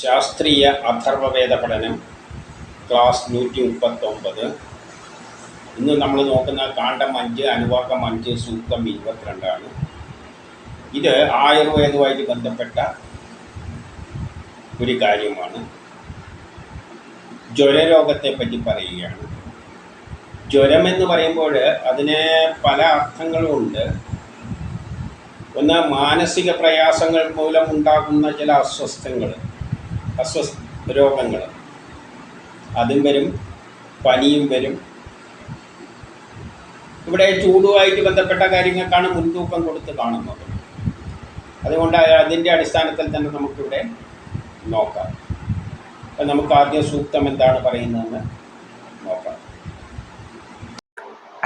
ശാസ്ത്രീയ അഥർവവേദ പഠനം ക്ലാസ് നൂറ്റി മുപ്പത്തൊമ്പത് ഇന്ന് നമ്മൾ നോക്കുന്ന കാണ്ടം അഞ്ച് അനുവാക്കം അഞ്ച് സൂക്തം ഇരുപത്തിരണ്ടാണ്. ഇത് ആയുർവേദവുമായിട്ട് ബന്ധപ്പെട്ട ഒരു കാര്യമാണ്. ജ്വരരോഗത്തെപ്പറ്റി പറയുകയാണ്. ജ്വരമെന്ന് പറയുമ്പോൾ അതിന് പല അർത്ഥങ്ങളുമുണ്ട് ഒന്ന് മാനസിക പ്രയാസങ്ങൾ മൂലം ഉണ്ടാകുന്ന ചില അസ്വസ്ഥങ്ങൾ അസ്വസ്ഥ രോഗങ്ങൾ അതും വരും പനിയും വരും. ഇവിടെ ചൂടുമായിട്ട് ബന്ധപ്പെട്ട കാര്യങ്ങൾക്കാണ് മുൻതൂക്കം കൊടുത്ത് കാണുന്നത്. അതുകൊണ്ട് അതിന്റെ അടിസ്ഥാനത്തിൽ തന്നെ നമുക്കിവിടെ നോക്കാം. അപ്പം നമുക്ക് ആദ്യം സൂക്തം എന്താണ് പറയുന്നതെന്ന് നോക്കാം.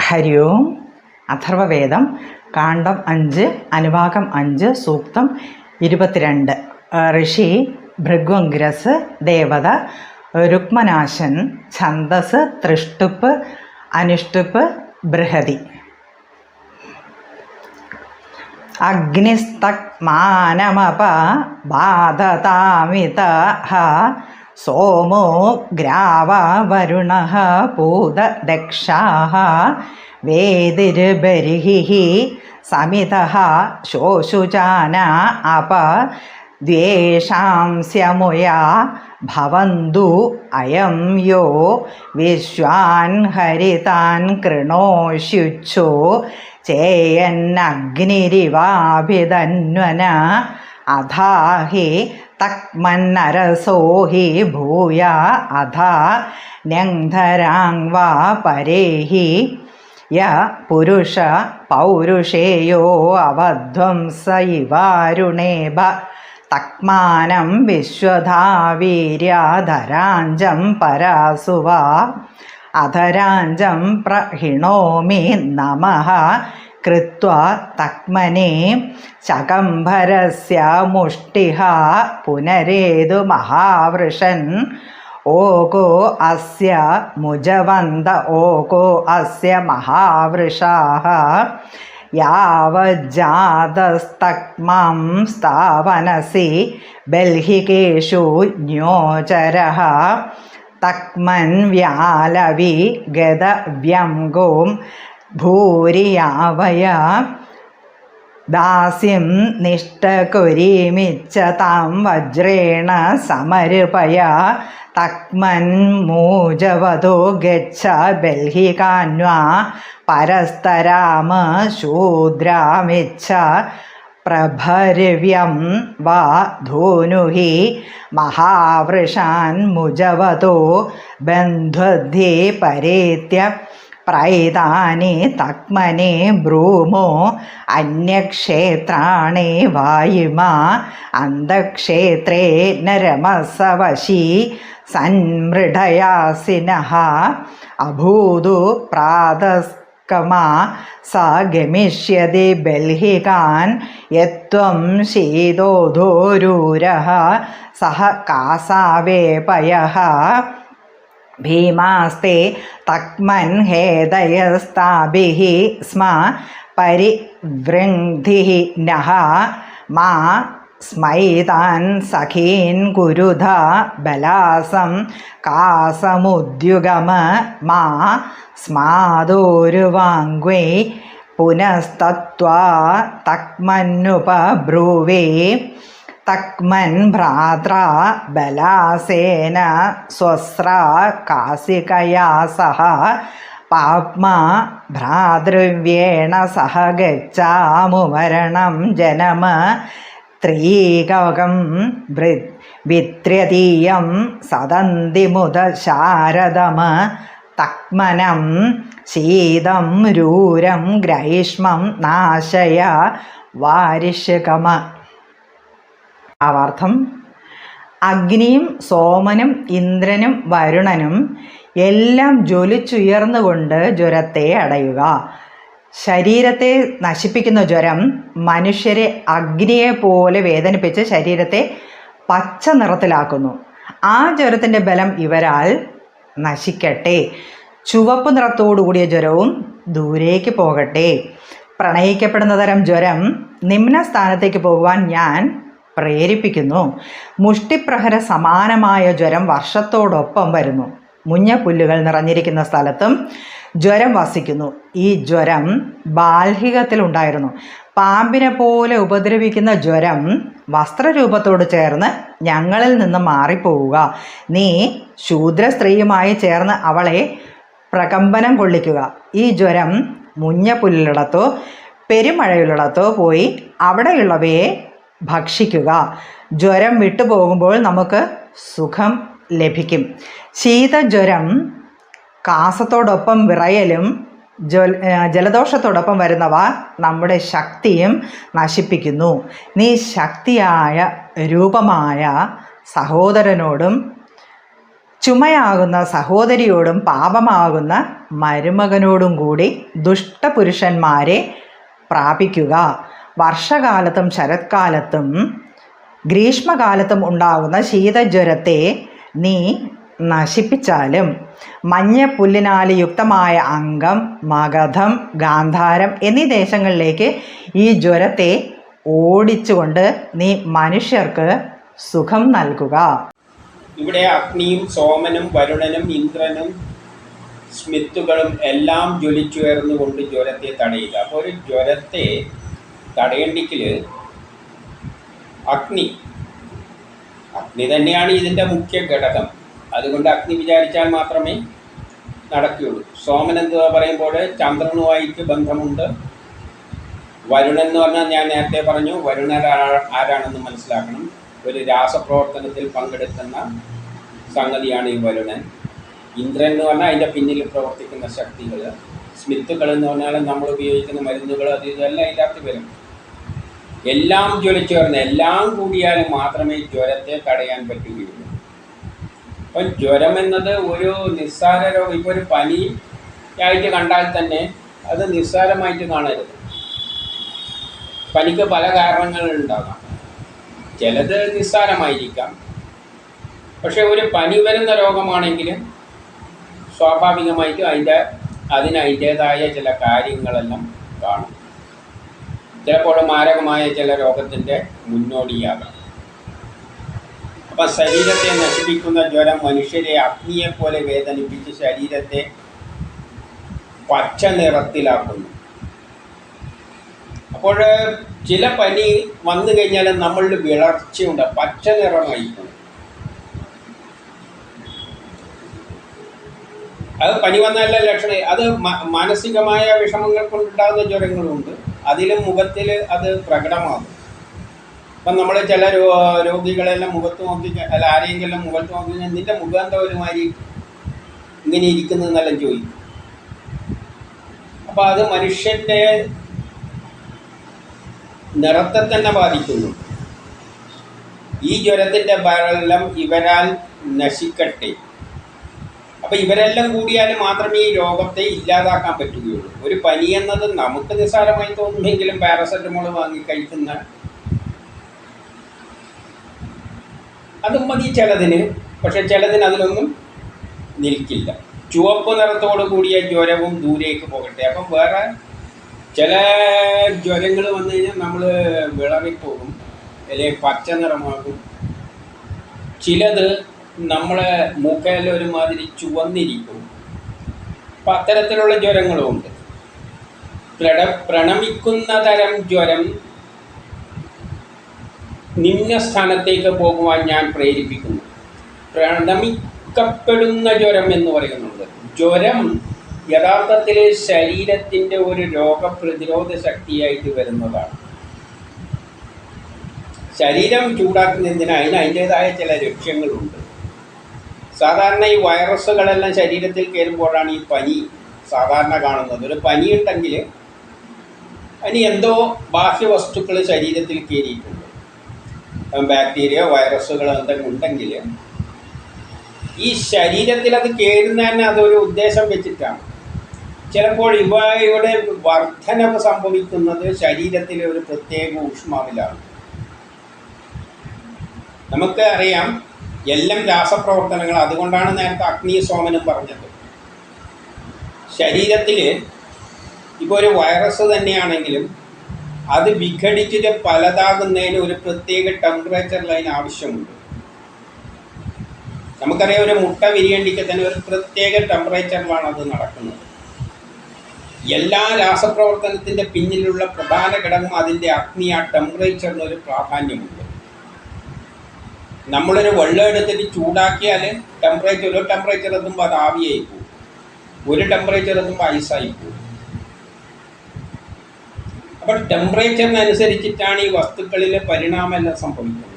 ഹരി ഓം അഥർവവേദം കാണ്ഡം അഞ്ച് അനുഭാഗം അഞ്ച് സൂക്തം ഇരുപത്തിരണ്ട്. ഋഷി ഭൃഗ്വങ്കിരസ് ദേവത രുക്മനാശൻ ഛന്ദസ് തൃഷ്ടുപ്പ് അനുഷ്ടുപ്പ് ബൃഹതി. അഗ്നിസ്തക്മാനമപ ബാധതാമിത സോമോ ഗ്രാവ വരുണ പൂതദക്ഷാ വേദിർബർഹിः സമിതः ശോശുചാന അപ ദ്വേഷാംസ്യമുയാ ഭവന്തു അയം യോ വിശ്വാൻ ഹരിതാൻ കൃണോഷ്യുച്ഛോ ചേയന്നഗ്നിരിവാഭിതന്വന അധാഹി തക്മന്നരസോ ഹി ഭൂയ അധാ ന്യങ്ധരാങ്വാ പരേഹി യ പുരുഷ പൗരുഷേയോ അവധ്വംസ ഇവാരുണേഭ തക്മാനം വിശ്വധാവീര്യാധരാഞ്ജം പരാസുവ അധരാഞ്ചം പ്രഹിണോമി നമ കൃത്വ തക്മനെ ശകംഭരസ്യ മുഷ്ടിഹ പുനരേതു മഹാവൃഷൻ ഓകോ അസ്യ മുജവന്ത ഓകോ അസ്യ മഹാവൃഷാः यावज्जातस्तक्मं स्थावनसि बल्हिकेषु ज्ञोचरः। तक्मन्व्यालवि भूरियावय ദാസ്യം നിഷ്ടകുരീമിച്ച താം വജ്രേണ സമരുപയ തക്മൻ മൂജവതോ ഗച്ഛ ബൽഹികാന്വാ പരസ്തരാമ ശൂദ്രാമിച്ഛ പ്രഭർവ്യം വാ ധൂനുഹി മഹാവൃഷാൻ മുജവതോ ബന്ധുദ്ധി പരേത്യ പ്രൈതാനി തക്മനെ ബ്രൂമോ അന്യക്ഷേത്രാണേ വായുമ അന്തക്ഷേത്രേ നരമസവശി സന്മൃഢയാസിനഃ അഭൂതു പ്രാതസ്കമാ സ ഗമിഷ്യതി ബൽഹികാൻ യത്വം ശീതോധോരൂര സഹ കാസാവേപയः ഭീമാസ്തെ തക്മൻ ഹേദയസ്താഭിः സ്മ പരിവൃങ്ധിः നഹ മാ സ്മൈതാൻ സഖീൻ ഗുരുധ ബലാസം കാസമുദ്യുഗമ മാ സ്മാദോരുവാങ്വേ പുനസ്തത്വാ തക്മന്നുപബ്രൂവേ തക്മൻ ഭ്രാത്ര ബലാസേന സ്വസ്ര കാസികയാ സഹ. പാപ്മാ ഭ്രാതൃവ്യേണ സഹ ഗച്ഛാമുമരണം ജനമ. ത്രീകം വിത്രതീയം സദന്തിമുത ശാരദമ. തക്മനം ശീതം രൂരം ഗ്രൈഷ്മം നാശയ. വാരിഷകമ ഭാവാർത്ഥം അഗ്നിയും സോമനും ഇന്ദ്രനും വരുണനും എല്ലാം ജ്വലിച്ചുയർന്നുകൊണ്ട് ജ്വരത്തെ അടയുക. ശരീരത്തെ നശിപ്പിക്കുന്ന ജ്വരം മനുഷ്യരെ അഗ്നിയെ പോലെ വേദനിപ്പിച്ച് ശരീരത്തെ പച്ച നിറത്തിലാക്കുന്നു. ആ ജ്വരത്തിന്റെ ബലം ഇവരാൽ നശിക്കട്ടെ. ചുവപ്പ് നിറത്തോടുകൂടിയ ജ്വരവും ദൂരേക്ക് പോകട്ടെ. പ്രണയിക്കപ്പെടുന്ന തരം ജ്വരം നിമ്ന സ്ഥാനത്തേക്ക് പോകുവാൻ ഞാൻ പ്രേരിപ്പിക്കുന്നു. മുഷ്ടിപ്രഹര സമാനമായ ജ്വരം വർഷത്തോടൊപ്പം വരുന്നു. മുഞ്ഞപ്പുല്ലുകൾ നിറഞ്ഞിരിക്കുന്ന സ്ഥലത്തും ജ്വരം വസിക്കുന്നു. ഈ ജ്വരം ബാൽഹികത്തിലുണ്ടായിരുന്നു പാമ്പിനെ പോലെ ഉപദ്രവിക്കുന്ന ജ്വരം വസ്ത്രരൂപത്തോട് ചേർന്ന് ഞങ്ങളിൽ നിന്ന് മാറിപ്പോവുക. നീ ശൂദ്ര സ്ത്രീയുമായി ചേർന്ന് അവളെ പ്രകമ്പനം കൊള്ളിക്കുക. ഈ ജ്വരം മുഞ്ഞപ്പുല്ലിടത്തോ പെരുമഴയിലിടത്തോ പോയി അവിടെയുള്ളവയെ ഭക്ഷിക്കുക. ജ്വരം വിട്ടുപോകുമ്പോൾ നമുക്ക് സുഖം ലഭിക്കും. ശീതജ്വരം കാസത്തോടൊപ്പം വിറയലും ജ്വൽ ജലദോഷത്തോടൊപ്പം വരുന്നവ നമ്മുടെ ശക്തിയും നശിപ്പിക്കുന്നു. നീ ശക്തിയായ രൂപമായ സഹോദരനോടും ചുമയാകുന്ന സഹോദരിയോടും പാപമാകുന്ന മരുമകനോടും കൂടി ദുഷ്ടപുരുഷന്മാരെ പ്രാപിക്കുക. വർഷകാലത്തും ശരത്കാലത്തും ഗ്രീഷ്മകാലത്തും ഉണ്ടാകുന്ന ശീതജ്വരത്തെ നീ നശിപ്പിച്ചാലും മഞ്ഞപ്പുല്ലിനാൽ യുക്തമായ അംഗം മഗധം ഗാന്ധാരം എന്നീ ദേശങ്ങളിലേക്ക് ഈ ജ്വരത്തെ ഓടിച്ചുകൊണ്ട് നീ മനുഷ്യർക്ക് സുഖം നൽകുക. ഇവിടെ അഗ്നിയും സോമനും വരുണനും ഇന്ദ്രനും സ്മിത്തുകളും എല്ലാം ജ്വലിച്ചുയർന്നുകൊണ്ട് ജ്വരത്തെ തടയുക. അപ്പോൾ ഒരു ജ്വരത്തെ തടയണ്ടെങ്കിൽ അഗ്നി. അഗ്നി തന്നെയാണ് ഇതിന്റെ മുഖ്യ ഘടകം. അതുകൊണ്ട് അഗ്നി വിചാരിച്ചാൽ മാത്രമേ നടക്കുകയുള്ളൂ. സോമൻ എന്ന് പറയുമ്പോൾ ചന്ദ്രനുമായിട്ട് ബന്ധമുണ്ട്. വരുണൻ എന്ന് പറഞ്ഞാൽ ഞാൻ നേരത്തെ പറഞ്ഞു വരുണൻ ആരാണെന്ന് മനസ്സിലാക്കണം. ഒരു രാസപ്രവർത്തനത്തിൽ പങ്കെടുക്കുന്ന സംഗതിയാണ് ഈ വരുണൻ. ഇന്ദ്രൻ എന്ന് പറഞ്ഞാൽ അതിന്റെ പിന്നിൽ പ്രവർത്തിക്കുന്ന ശക്തികൾ സ്മിത്തുകൾ എന്ന് പറഞ്ഞാൽ നമ്മൾ ഉപയോഗിക്കുന്ന മരുന്നുകൾ അത് ഇതെല്ലാം ഇല്ലാത്ത വരും. എല്ലാം ജ്വലിച്ചേർന്ന് എല്ലാം കൂടിയാൽ മാത്രമേ ജ്വരത്തെ തടയാൻ പറ്റുകയുള്ളൂ. അപ്പം ജ്വരം എന്നത് ഒരു നിസ്സാര രോഗം. ഇപ്പോൾ ഒരു പനി ആയിട്ട് കണ്ടാൽ തന്നെ അത് നിസ്സാരമായിട്ട് കാണരുത്. പനിക്ക് പല കാരണങ്ങളുണ്ടാകാം ചിലത് നിസ്സാരമായിരിക്കാം. പക്ഷെ ഒരു പനി വരുന്ന രോഗമാണെങ്കിൽ സ്വാഭാവികമായിട്ടും അതിന്റെ അതിന് അതിന്റേതായ ചില കാര്യങ്ങളെല്ലാം കാണും. ചിലപ്പോൾ മാരകമായ ചില രോഗത്തിന്റെ മുന്നോടിയാകാം. അപ്പം ശരീരത്തെ നശിപ്പിക്കുന്ന ജ്വരം മനുഷ്യരെ അഗ്നിയെപ്പോലെ വേദനിപ്പിച്ച് ശരീരത്തെ പച്ച നിറത്തിലാക്കുന്നു. അപ്പോൾ ചില പനി വന്നു കഴിഞ്ഞാൽ നമ്മളിൽ വിളർച്ചയുണ്ട് പച്ച നിറമായിരിക്കും അത് പനി വന്നല്ല ലക്ഷണം അത് മാനസികമായ വിഷമങ്ങൾ കൊണ്ടുണ്ടാകുന്ന ജ്വരങ്ങളുണ്ട്. അതിലും മുഖത്തിൽ അത് പ്രകടമാകും. ഇപ്പം നമ്മൾ ചില രോഗികളെല്ലാം മുഖത്ത് നോക്കി അല്ല ആരെയെങ്കിലും മുഖത്ത് നോക്കി നിന്റെ മുഖം എന്താ ഒരുമാതിരി ഇങ്ങനെ ഇരിക്കുന്നതെന്നെല്ലാം ചോദിക്കും. അപ്പം അത് മനുഷ്യന്റെ നിറത്തെ തന്നെ ബാധിക്കുന്നു. ഈ ജ്വരത്തിന്റെ ബലം ഇവരാൽ നശിക്കട്ടെ. അപ്പം ഇവരെല്ലാം കൂടിയാൽ മാത്രമേ ഈ രോഗത്തെ ഇല്ലാതാക്കാൻ പറ്റുകയുള്ളൂ. ഒരു പനി എന്നത് നമുക്ക് നിസ്സാരമായി തോന്നുമെങ്കിലും പാരസെറ്റമോൾ വാങ്ങി കഴിക്കുന്ന അതും മതി ചിലതിന്. പക്ഷെ ചിലതിന് അതിലൊന്നും നിൽക്കില്ല. ചുവപ്പ് നിറത്തോട് കൂടിയ ജ്വരവും ദൂരേക്ക് പോകട്ടെ. അപ്പം വേറെ ചില ജ്വരങ്ങൾ വന്നു കഴിഞ്ഞാൽ നമ്മൾ വിളറിപ്പോകും. അല്ലെങ്കിൽ പച്ച നിറമാകും. ചിലത് നമ്മളെ മൂക്കയിൽ ഒരുമാതിരി ചുവന്നിരിക്കും. അപ്പം അത്തരത്തിലുള്ള ജ്വരങ്ങളും ഉണ്ട്. പ്രണ പ്രണമിക്കുന്ന തരം ജ്വരം നിമ്നസ്ഥാനത്തേക്ക് പോകുവാൻ ഞാൻ പ്രേരിപ്പിക്കുന്നു. പ്രണമിക്കപ്പെടുന്ന ജ്വരം എന്ന് പറയുന്നുണ്ട് ജ്വരം യഥാർത്ഥത്തിൽ ശരീരത്തിന്റെ ഒരു രോഗപ്രതിരോധ ശക്തിയായിട്ട് വരുന്നതാണ്. ശരീരം ചൂടാക്കുന്നതിന് അതിന് അതിന്റേതായ ചില ലക്ഷ്യങ്ങളുണ്ട്. സാധാരണ ഈ വൈറസുകളെല്ലാം ശരീരത്തിൽ കയറുമ്പോഴാണ് ഈ പനി സാധാരണ കാണുന്നത്. ഒരു പനി ഉണ്ടെങ്കിൽ അതിന് എന്തോ ബാഹ്യവസ്തുക്കൾ ശരീരത്തിൽ കയറിയിട്ടുണ്ട് ബാക്ടീരിയ വൈറസുകൾ എന്തെങ്കിലും ഉണ്ടെങ്കിൽ ഈ ശരീരത്തിൽ അത് കയറുന്നതന്നെ അതൊരു ഉദ്ദേശം വെച്ചിട്ടാണ്. ചിലപ്പോൾ ഇവയുടെ വർധനവ് സംഭവിക്കുന്നത് ശരീരത്തിലെ ഒരു പ്രത്യേക ഊഷ്മാവിലാണ്. നമുക്ക് അറിയാം എല്ലാം രാസപ്രവർത്തനങ്ങൾ അതുകൊണ്ടാണ് നേരത്തെ അഗ്നി സോമനും പറഞ്ഞത്. ശരീരത്തിൽ ഇപ്പോൾ ഒരു വൈറസ് തന്നെയാണെങ്കിലും അത് വിഘടിച്ചിട്ട് പലതാകുന്നതിന് ഒരു പ്രത്യേക ടെമ്പറേച്ചർ ലൈൻ ആവശ്യമുണ്ട്. നമുക്കറിയാം ഒരു മുട്ട വിരിയണ്ടിക്ക് തന്നെ ഒരു പ്രത്യേക ടെമ്പറേച്ചറിലാണ് അത് നടക്കുന്നത്. എല്ലാ രാസപ്രവർത്തനത്തിന്റെ പിന്നിലുള്ള പ്രധാന ഘടകം അതിന്റെ അഗ്നി ആ ടെമ്പറേച്ചറിന് ഒരു പ്രാധാന്യമുണ്ട്. നമ്മളൊരു വെള്ളം എടുത്തിട്ട് ചൂടാക്കിയാൽ ടെമ്പറേച്ചർ ഒരു ടെമ്പറേച്ചർ എത്തുമ്പോൾ അത് ആവിയായി പോകും. ഒരു ടെമ്പറേച്ചർ എത്തുമ്പോൾ ഐസായി പോകും. അപ്പോൾ ടെമ്പറേച്ചറിനനുസരിച്ചിട്ടാണ് ഈ വസ്തുക്കളിലെ പരിണാമമെല്ലാം സംഭവിക്കുന്നത്.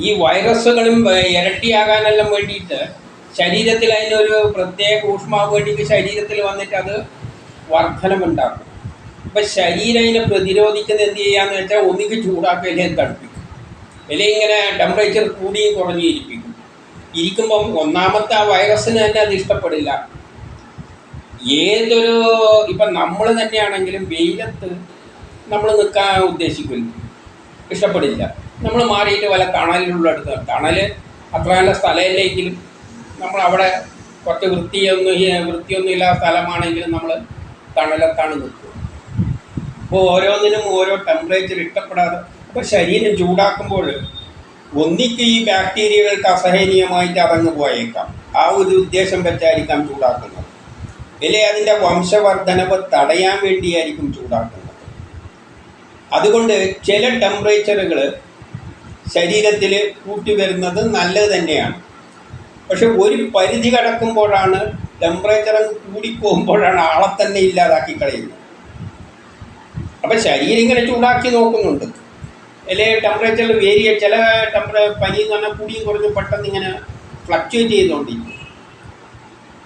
ഈ വൈറസുകളും ഇരട്ടിയാകാനെല്ലാം വേണ്ടിയിട്ട് ശരീരത്തിൽ അതിനൊരു പ്രത്യേക ഊഷ്മാവ് വേണ്ടിയിട്ട് ശരീരത്തിൽ വന്നിട്ട് അത് വർധനമുണ്ടാക്കും അപ്പം ശരീരം അതിനെ പ്രതിരോധിക്കുന്നത് എന്ത് ചെയ്യാന്ന് വെച്ചാൽ ഒന്നുകിൽ ചൂടാക്കുക തണുപ്പിക്കും അല്ലെങ്കിൽ ഇങ്ങനെ ടെമ്പറേച്ചർ കൂടിയും കുറഞ്ഞും ഇരിപ്പിക്കും. ഇരിക്കുമ്പം ഒന്നാമത്തെ ആ വൈറസിന് തന്നെ അത് ഇഷ്ടപ്പെടില്ല. ഏതൊരു ഇപ്പം നമ്മൾ തന്നെയാണെങ്കിലും വെയിലത്ത് നമ്മൾ നിൽക്കാൻ ഉദ്ദേശിക്കുന്നു. ഇഷ്ടപ്പെടില്ല. നമ്മൾ മാറിയിട്ട് വല്ല തണലിലുള്ള അടുത്ത് തണൽ അത്ര നല്ല സ്ഥലമില്ലെങ്കിലും നമ്മൾ അവിടെ കുറച്ച് വൃത്തിയൊന്നും വൃത്തിയൊന്നും ഇല്ലാത്ത സ്ഥലമാണെങ്കിലും നമ്മൾ തണലത്താണ് നിൽക്കുക. അപ്പോൾ ഓരോന്നിനും ഓരോ ടെമ്പറേച്ചർ ഇഷ്ടപ്പെടാതെ അപ്പോൾ ശരീരം ചൂടാക്കുമ്പോൾ ഒന്നിക്ക് ഈ ബാക്ടീരിയകൾക്ക് അസഹനീയമായിട്ട് അറങ്ങു പോയേക്കാം. ആ ഒരു ഉദ്ദേശം വെച്ചായിരിക്കാം ചൂടാക്കുന്നത്. അല്ലെ? അതിന്റെ വംശവർദ്ധനവ് തടയാൻ വേണ്ടിയായിരിക്കും ചൂടാക്കുന്നത്. അതുകൊണ്ട് ചില ടെമ്പറേച്ചറുകൾ ശരീരത്തിൽ കൂട്ടി വരുന്നത് നല്ലത് തന്നെയാണ്. പക്ഷെ ഒരു പരിധി കടക്കുമ്പോഴാണ് ടെമ്പറേച്ചർ കൂടി കൂടിപ്പോകുമ്പോഴാണ് ആളെ തന്നെ ഇല്ലാതാക്കി കളയുന്നത്. അപ്പം ശരീരം ഇങ്ങനെ ചൂടാക്കി നോക്കുന്നുണ്ട്. അല്ലെ ടെമ്പറേച്ചർ വേരിയ ചില ടെമ്പറേ പനി എന്ന് പറഞ്ഞാൽ കൂടിയും കുറഞ്ഞും പെട്ടെന്ന് ഇങ്ങനെ ഫ്ലക്ച്വേറ്റ് ചെയ്തുകൊണ്ടിരിക്കും.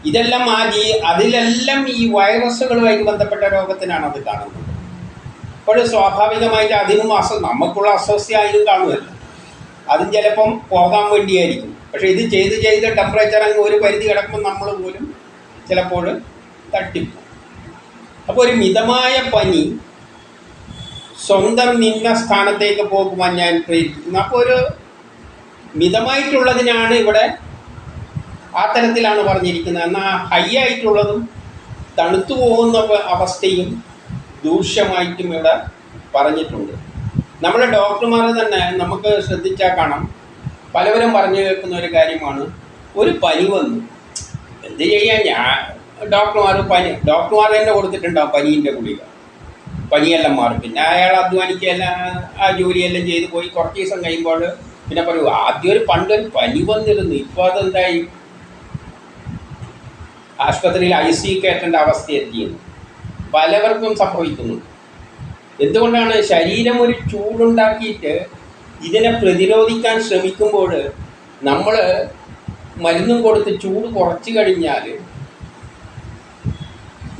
ഇതെല്ലാം ആ ജീ അതിലെല്ലാം ഈ വൈറസുകളുമായി ബന്ധപ്പെട്ട രോഗത്തിനാണ് അത് കാണുന്നത്. അപ്പോൾ സ്വാഭാവികമായിട്ട് അതിനും അസ നമുക്കുള്ള അസ്വസ്ഥ അതിനും കാണുമല്ലോ. അതും ചിലപ്പം പോകാൻ വേണ്ടിയായിരിക്കും. പക്ഷേ ഇത് ചെയ്ത് ചെയ്ത് ടെമ്പറേച്ചർ അങ്ങ് ഒരു പരിധി കിടക്കുമ്പോൾ നമ്മൾ പോലും ചിലപ്പോൾ തട്ടിപ്പോ അപ്പോൾ ഒരു മിതമായ പനി സ്വന്തം നിന്ന സ്ഥാനത്തേക്ക് പോകുവാൻ ഞാൻ പ്രേരിപ്പിക്കുന്നു അപ്പോൾ ഒരു മിതമായിട്ടുള്ളതിനാണ് ഇവിടെ ആ തരത്തിലാണ് പറഞ്ഞിരിക്കുന്നത്. എന്നാൽ ഹൈ ആയിട്ടുള്ളതും തണുത്തു പോകുന്ന അവസ്ഥയും ദൂഷ്യമായിട്ടും ഇവിടെ പറഞ്ഞിട്ടുണ്ട്. നമ്മുടെ ഡോക്ടർമാർ തന്നെ നമുക്ക് ശ്രദ്ധിച്ചാൽ കാണാം. പലവരും പറഞ്ഞു കേൾക്കുന്ന ഒരു കാര്യമാണ്. ഒരു പനി വന്നു. എന്ത് ചെയ്യാൻ ഞാൻ ഡോക്ടർമാർ പനി ഡോക്ടർമാർ തന്നെ കൊടുത്തിട്ടുണ്ടാവും പനീന്റെ ഗുളിക. പനിയെല്ലാം മാറും. പിന്നെ അയാൾ അധ്വാനിക്കുകയെല്ലാം ആ ജോലിയെല്ലാം ചെയ്ത് പോയി കുറച്ച് ദിവസം കഴിയുമ്പോൾ പിന്നെ പറയൂ ആദ്യം ഒരു പണ്ടൊരു പനി വന്നിരുന്നു. ഇപ്പോൾ അതെന്തായി? ആശുപത്രിയിൽ ഐ സി കയറ്റേണ്ട അവസ്ഥ എത്തിയത് പലവർക്കും സംഭവിക്കുന്നുണ്ട് എന്തുകൊണ്ടാണ് ശരീരം ഒരു ചൂടുണ്ടാക്കിയിട്ട് ഇതിനെ പ്രതിരോധിക്കാൻ ശ്രമിക്കുമ്പോൾ നമ്മൾ മരുന്നും കൊടുത്ത് ചൂട് കുറച്ച് കഴിഞ്ഞാൽ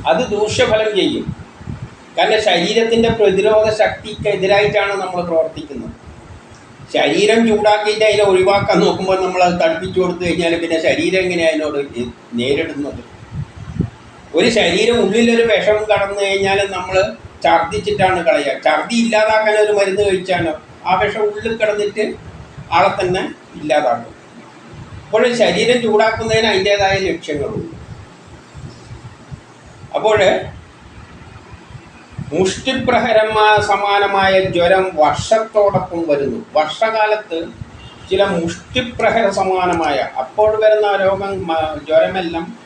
അത് ദൂഷ്യഫലം ചെയ്യും. കാരണം ശരീരത്തിന്റെ പ്രതിരോധ ശക്തിക്കെതിരായിട്ടാണ് നമ്മൾ പ്രവർത്തിക്കുന്നത്. ശരീരം ചൂടാക്കിയിട്ട് അതിനെ ഒഴിവാക്കാൻ നോക്കുമ്പോൾ നമ്മൾ അത് തണുപ്പിച്ചു കൊടുത്തു കഴിഞ്ഞാൽ പിന്നെ ശരീരം എങ്ങനെയാണ് അതിനോട് നേരിടുന്നത്? ഒരു ശരീരം ഉള്ളിലൊരു വിഷം കടന്നു കഴിഞ്ഞാൽ നമ്മൾ ഛർദ്ദിച്ചിട്ടാണ് കളയുക. ഛർദി ഇല്ലാതാക്കാൻ ഒരു മരുന്ന് കഴിച്ചാണ് ആ വിഷം ഉള്ളിൽ കിടന്നിട്ട് ആളെ തന്നെ ഇല്ലാതാക്കും. അപ്പോൾ ശരീരം ചൂടാക്കുന്നതിന് അതിന്റേതായ ലക്ഷ്യങ്ങളുണ്ട്. അപ്പോൾ മുഷ്ടിപ്രഹരമാ സമാനമായ ജ്വരം വർഷത്തോടൊപ്പം വരുന്നു. വർഷകാലത്ത് ചില മുഷ്ടിപ്രഹര സമാനമായ അപ്പോൾ വരുന്ന രോഗം ജ്വരമെല്ലാം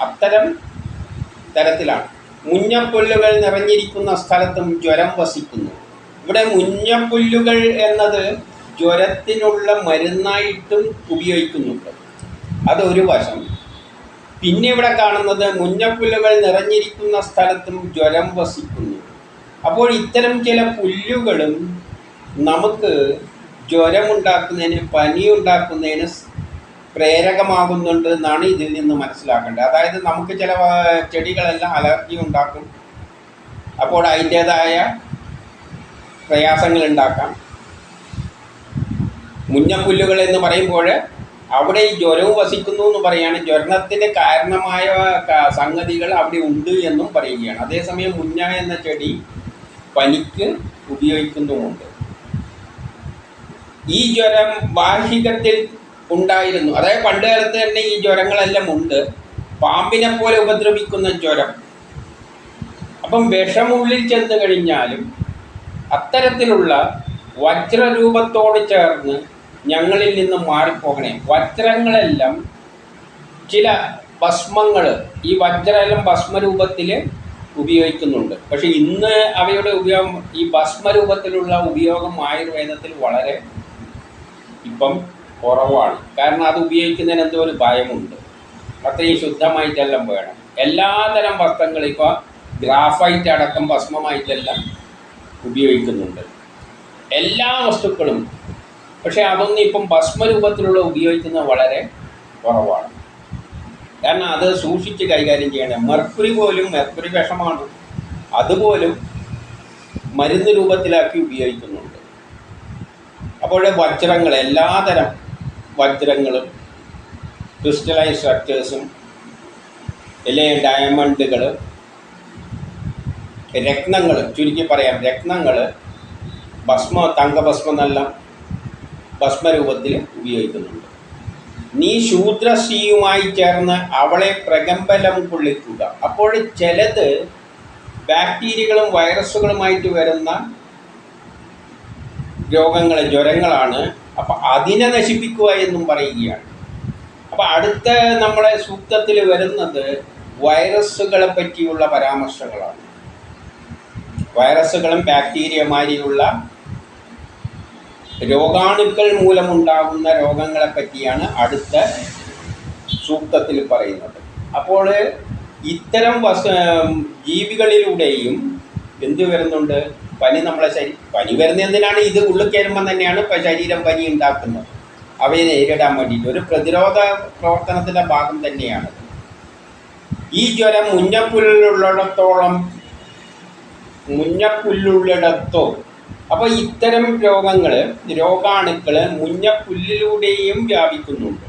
അത്തരം തരത്തിലാണ്. മുഞ്ഞപ്പുല്ലുകൾ നിറഞ്ഞിരിക്കുന്ന സ്ഥലത്തും ജ്വരം വസിക്കുന്നു. ഇവിടെ മുഞ്ഞപ്പുല്ലുകൾ എന്നത് ജ്വരത്തിനുള്ള മരുന്നായിട്ടും ഉപയോഗിക്കുന്നുണ്ട്. അതൊരു വശം. പിന്നെ ഇവിടെ കാണുന്നത് മുഞ്ഞപ്പുല്ലുകൾ നിറഞ്ഞിരിക്കുന്ന സ്ഥലത്തും ജ്വരം വസിക്കുന്നു. അപ്പോൾ ഇത്തരം ചില പുല്ലുകളും നമുക്ക് ജ്വരമുണ്ടാക്കുന്നതിന് പനി ഉണ്ടാക്കുന്നതിന് പ്രേരകമാകുന്നുണ്ട് എന്നാണ് ഇതിൽ നിന്ന് മനസ്സിലാക്കേണ്ടത്. അതായത് നമുക്ക് ചില ചെടികളെല്ലാം അലർജി ഉണ്ടാക്കും. അപ്പോൾ അതിന്റേതായ പ്രയാസങ്ങൾ ഉണ്ടാക്കാം. മുഞ്ഞപ്പുല്ലുകൾ എന്ന് പറയുമ്പോൾ അവിടെ ഈ ജ്വരവും വസിക്കുന്നു എന്ന് പറയുകയാണ് ജ്വരണത്തിന് കാരണമായ സംഗതികൾ അവിടെ ഉണ്ട് എന്നും പറയുകയാണ്. അതേസമയം മുന്ന എന്ന ചെടി പനിക്ക് ഉപയോഗിക്കുന്നുമുണ്ട് ഈ ജ്വരം വാർഷികത്തിൽ ഉണ്ടായിരുന്നു. അതായത് പണ്ട് കാലത്ത് തന്നെ ഈ ജ്വരങ്ങളെല്ലാം ഉണ്ട്. പാമ്പിനെ പോലെ ഉപദ്രവിക്കുന്ന ജ്വരം. അപ്പം വിഷമുള്ളിൽ ചെന്ന് കഴിഞ്ഞാലും അത്തരത്തിലുള്ള വജ്രരൂപത്തോട് ചേർന്ന് ഞങ്ങളിൽ നിന്ന് മാറിപ്പോകണേ. വജ്രങ്ങളെല്ലാം ചില ഭസ്മങ്ങൾ ഈ വജ്രമെല്ലാം ഭസ്മരൂപത്തിൽ ഉപയോഗിക്കുന്നുണ്ട്. പക്ഷെ ഇന്ന് അവയുടെ ഉപയോഗം ഈ ഭസ്മരൂപത്തിലുള്ള ഉപയോഗം ആയുർവേദത്തിൽ വളരെ ഇപ്പം കുറവാണ്. കാരണം അത് ഉപയോഗിക്കുന്നതിന് എന്തോ ഒരു ഭയമുണ്ട്. അത്രയും ശുദ്ധമായിട്ടെല്ലാം വേണം. എല്ലാതരം വസ്ത്രങ്ങളും ഇപ്പോൾ ഗ്രാഫൈറ്റ് അടക്കം ഭസ്മമായിട്ടെല്ലാം ഉപയോഗിക്കുന്നുണ്ട്. എല്ലാ വസ്തുക്കളും പക്ഷേ അതൊന്നും ഇപ്പം ഭസ്മരൂപത്തിലുള്ള ഉപയോഗിക്കുന്നത് വളരെ കുറവാണ്. കാരണം അത് സൂക്ഷിച്ച് കൈകാര്യം ചെയ്യണം. മെർക്കുറി പോലും മെർക്കുറി വിഷമാണ്. അതുപോലും മരുന്ന് രൂപത്തിലാക്കി ഉപയോഗിക്കുന്നുണ്ട്. അപ്പോൾ വജ്രങ്ങൾ എല്ലാതരം വജ്രങ്ങളും ക്രിസ്റ്റലൈസ് സ്ട്രക്ചേഴ്സും അല്ലെങ്കിൽ ഡയമണ്ടുകൾ രത്നങ്ങൾ ചുരുക്കി പറയാം രത്നങ്ങൾ ഭസ്മ തങ്കഭസ്മം എന്നെല്ലാം ഭസ്മരൂപത്തിൽ ഉപയോഗിക്കുന്നുണ്ട്. നീ ശൂദ്രശ്രീയുമായി ചേർന്ന് അവളെ പ്രകമ്പലം കൊള്ളിക്കുക. അപ്പോൾ ചിലത് ബാക്ടീരിയകളും വൈറസുകളുമായിട്ട് വരുന്ന രോഗങ്ങൾ ജ്വരങ്ങളാണ്. അപ്പം അതിനെ നശിപ്പിക്കുക എന്നും പറയുകയാണ്. അപ്പം അടുത്ത നമ്മളെ സൂക്തത്തിൽ വരുന്നത് വൈറസുകളെ പറ്റിയുള്ള പരാമർശങ്ങളാണ്. വൈറസുകളും ബാക്ടീരിയ മാതിരിയുള്ള രോഗാണുക്കൾ മൂലമുണ്ടാകുന്ന രോഗങ്ങളെ പറ്റിയാണ് അടുത്ത സൂക്തത്തിൽ പറയുന്നത്. അപ്പോൾ ഇത്തരം വസ് ജീവികളിലൂടെയും എന്ത് വരുന്നുണ്ട്? പനി നമ്മളെ ശരി പനി വരുന്ന എന്തിനാണ്? ഇത് ഉള്ളിൽ കയറുമ്പോൾ തന്നെയാണ് ശരീരം പനി ഉണ്ടാക്കുന്നത്. അവയെ നേരിടാൻ വേണ്ടിയിട്ട്. ഒരു പ്രതിരോധ പ്രവർത്തനത്തിന്റെ ഭാഗം തന്നെയാണ്. ഈ ജ്വരം മുഞ്ഞപ്പുല്ലുള്ളിടത്തോളം മുഞ്ഞപ്പുല്ലുള്ളിടത്തോ അപ്പോൾ ഇത്തരം രോഗങ്ങൾ രോഗാണുക്കൾ മുഞ്ഞപ്പുല്ലിലൂടെയും വ്യാപിക്കുന്നുണ്ട്.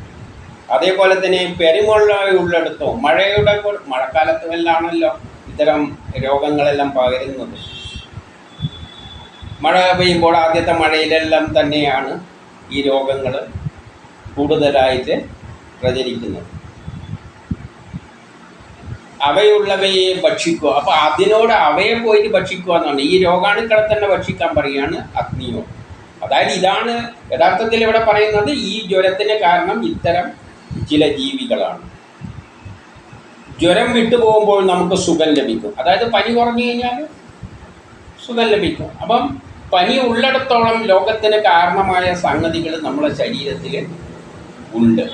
അതേപോലെ തന്നെ പെരുമഴ ഉള്ളിടത്തോ മഴയുടെ മഴക്കാലത്ത് വല്ലാണല്ലോ ഇത്തരം രോഗങ്ങളെല്ലാം പകരുന്നത്. മഴ പെയ്യുമ്പോൾ ആദ്യത്തെ മഴയിലെല്ലാം തന്നെയാണ് ഈ രോഗങ്ങൾ കൂടുതലായിട്ട് പ്രചരിക്കുന്നത്. അവയുള്ളവയെ ഭക്ഷിക്കുക. അപ്പൊ അതിനോട് അവയെ പോയിട്ട് ഭക്ഷിക്കുക എന്നാണ്. ഈ രോഗാണുക്കളെ തന്നെ ഭക്ഷിക്കാൻ പറയുകയാണ് അഗ്നിയോ. അതായത് ഇതാണ് യഥാർത്ഥത്തിൽ ഇവിടെ പറയുന്നത് ഈ ജ്വരത്തിന് കാരണം ഇത്തരം ചില ജീവികളാണ്. ജ്വരം വിട്ടുപോകുമ്പോൾ നമുക്ക് സുഖം ലഭിക്കും. അതായത് പനി കുറഞ്ഞു കഴിഞ്ഞാൽ സുഖം ലഭിക്കും. അപ്പം പനി ഉള്ളിടത്തോളം ലോകത്തിന് കാരണമായ സംഗതികൾ നമ്മുടെ ശരീരത്തിൽ ഉണ്ട്.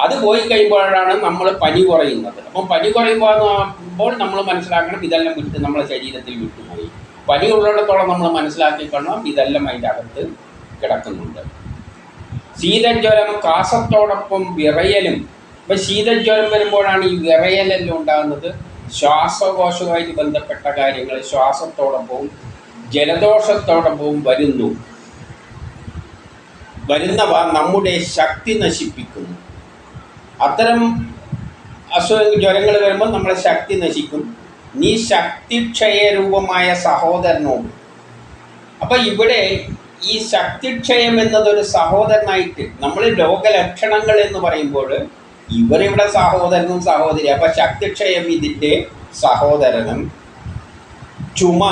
അത് പോയി കഴിയുമ്പോഴാണ് നമ്മൾ പനി കുറയുന്നത്. അപ്പം പനി കുറയുമ്പോൾ നമ്മൾ മനസ്സിലാക്കണം ഇതെല്ലാം വിട്ട് നമ്മളെ ശരീരത്തിൽ വിട്ടുപോയി. പനി ഉള്ളിടത്തോളം നമ്മൾ മനസ്സിലാക്കിക്കണം ഇതെല്ലാം അതിന്റെ അകത്ത് കിടക്കുന്നുണ്ട്. ശീതജ്വരം കാസത്തോടൊപ്പം വിറയലും. ഇപ്പം ശീതജ്വരം വരുമ്പോഴാണ് ഈ വിറയലെല്ലാം ഉണ്ടാകുന്നത്. ശ്വാസകോശവുമായിട്ട് ബന്ധപ്പെട്ട കാര്യങ്ങൾ ശ്വാസത്തോടൊപ്പവും ജലദോഷത്തോടൊപ്പവും വരുന്നു. വരുന്നവ നമ്മുടെ ശക്തി നശിപ്പിക്കുന്നു. അത്തരം അസുഖ ജ്വരങ്ങൾ വരുമ്പോൾ നമ്മളെ ശക്തി നശിക്കും. നീ ശക്തിക്ഷയ രൂപമായ സഹോദരനോട്. അപ്പം ഇവിടെ ഈ ശക്തിക്ഷയം എന്നതൊരു സഹോദരനായിട്ട് നമ്മൾ ലോകലക്ഷണങ്ങൾ എന്ന് പറയുമ്പോൾ ഇവരിവിടെ സഹോദരനും സഹോദരി അപ്പം ശക്തിക്ഷയം ഇതിന്റെ സഹോദരനും ചുമ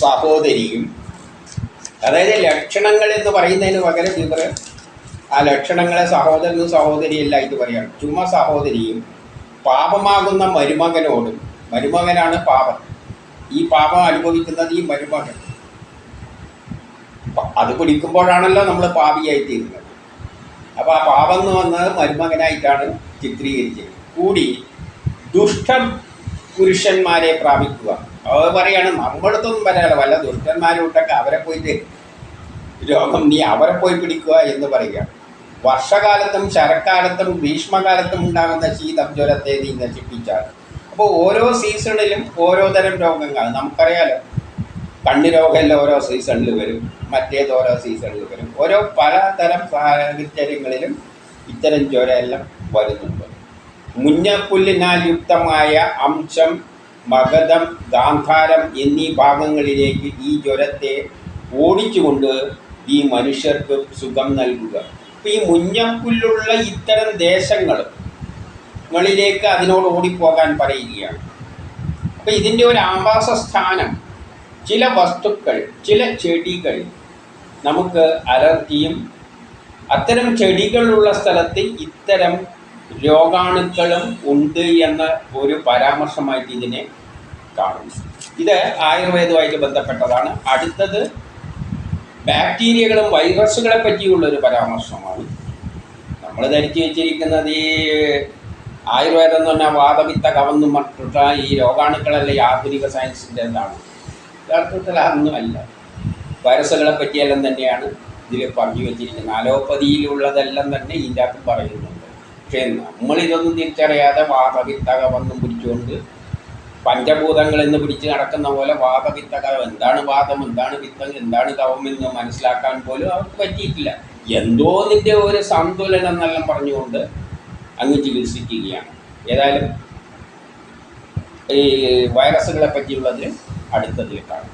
സഹോദരിയും. അതായത് ലക്ഷണങ്ങൾ എന്ന് പറയുന്നതിന് പകരം ഇവർ ആ ലക്ഷണങ്ങളെ സഹോദരനും ഇത് പറയാണ്. ചുമ സഹോദരിയും പാപമാകുന്ന മരുമകനോടും മരുമകനാണ് പാപം. ഈ പാപം അനുഭവിക്കുന്നത് ഈ മരുമകൻ. അത് പിടിക്കുമ്പോഴാണല്ലോ നമ്മൾ പാപിയായി തീരുന്നത് അപ്പോൾ ആ പാപം എന്ന് വന്നത് മരുമകനായിട്ടാണ് ചിത്രീകരിച്ചത്. കൂടി ദുഷ്ട പുരുഷന്മാരെ പ്രാപിക്കുക. അവർ പറയാണ് നമ്മളടുത്തൊന്നും വരാല്ല വല്ല ദുഷ്ടന്മാരോട്ടൊക്കെ അവരെ പോയിട്ട് രോഗം നീ അവരെ പോയി പിടിക്കുക എന്ന് പറയുക. വർഷകാലത്തും ശരക്കാലത്തും ഗ്രീഷ്മകാലത്തും ഉണ്ടാകുന്ന ശീതം ജ്വരത്തെ നീ നശിപ്പിച്ചാണ് അപ്പോൾ ഓരോ സീസണിലും ഓരോ തരം രോഗങ്ങൾ. നമുക്കറിയാലോ കണ്ണ് ഓരോ സീസണിൽ വരും മറ്റേത് ഓരോ സീസണിൽ വരും. ഓരോ പലതരം സാഹചര്യങ്ങളിലും ഇത്തരം ജ്വരമെല്ലാം വരുന്നുണ്ട്. മുഞ്ഞപ്പുല്ലിനാൽ യുക്തമായ അംശം മഗധം ഗാന്ധാരം എന്നീ ഭാഗങ്ങളിലേക്ക് ഈ ജ്വരത്തെ ഓടിച്ചുകൊണ്ട് ഈ മനുഷ്യർക്ക് സുഖം നൽകുക. ഈ മുഞ്ഞപ്പുല്ലുള്ള ഇത്തരം ദേശങ്ങൾ ങ്ങളിലേക്ക് അതിനോട് ഓടിപ്പോകാൻ പറയുകയാണ്. അപ്പം ഇതിന്റെ ഒരു ആവാസ സ്ഥാനം ചില വസ്തുക്കൾ ചില ചെടികൾ നമുക്ക് അലർജിയും അത്തരം ചെടികളുള്ള സ്ഥലത്ത് ഇത്തരം രോഗാണുക്കളും ഉണ്ട് എന്ന ഒരു പരാമർശമായിട്ട് ഇതിനെ കാണുന്നു. ഇത് ആയുർവേദവുമായിട്ട് ബന്ധപ്പെട്ടതാണ്. അടുത്തത് ബാക്ടീരിയകളും വൈറസുകളെ പറ്റിയുള്ള ഒരു പരാമർശമാണ്. നമ്മൾ ധരിച്ചു വെച്ചിരിക്കുന്നത് ഈ ആയുർവേദം എന്ന് പറഞ്ഞാൽ വാദവിത്ത കവന്നും മറ്റുള്ള ഈ രോഗാണുക്കളല്ല ഈ ആധുനിക സയൻസിന്റെ എന്താണ്? യഥാർത്ഥത്തിൽ അതൊന്നുമല്ല. വൈറസുകളെ പറ്റിയെല്ലാം തന്നെയാണ് ഇതിൽ പറഞ്ഞു വെച്ചിരിക്കുന്നത്. അലോപ്പതിയിലുള്ളതെല്ലാം തന്നെ ഇതിന്റെ അകത്ത് പറയുന്നുണ്ട്. പക്ഷേ നമ്മളിതൊന്നും തിരിച്ചറിയാതെ വാദവിത്ത കവന്നും പിടിച്ചുകൊണ്ട് പഞ്ചഭൂതങ്ങൾ എന്ന് പിടിച്ച് നടക്കുന്ന പോലെ വാദവിത്തക എന്താണ് വാദം? എന്താണ് വിത്തം? എന്താണ് കവം എന്ന് മനസ്സിലാക്കാൻ പോലും അവർക്ക് പറ്റിയിട്ടില്ല. എന്തോ നിന്റെ ഒരു സന്തുലനം എന്നെല്ലാം പറഞ്ഞുകൊണ്ട് അങ്ങ് ചികിത്സിക്കുകയാണ്. ഏതായാലും ഈ വൈറസുകളെ പറ്റിയുള്ളത് അടുത്തതിൽ കാണാം.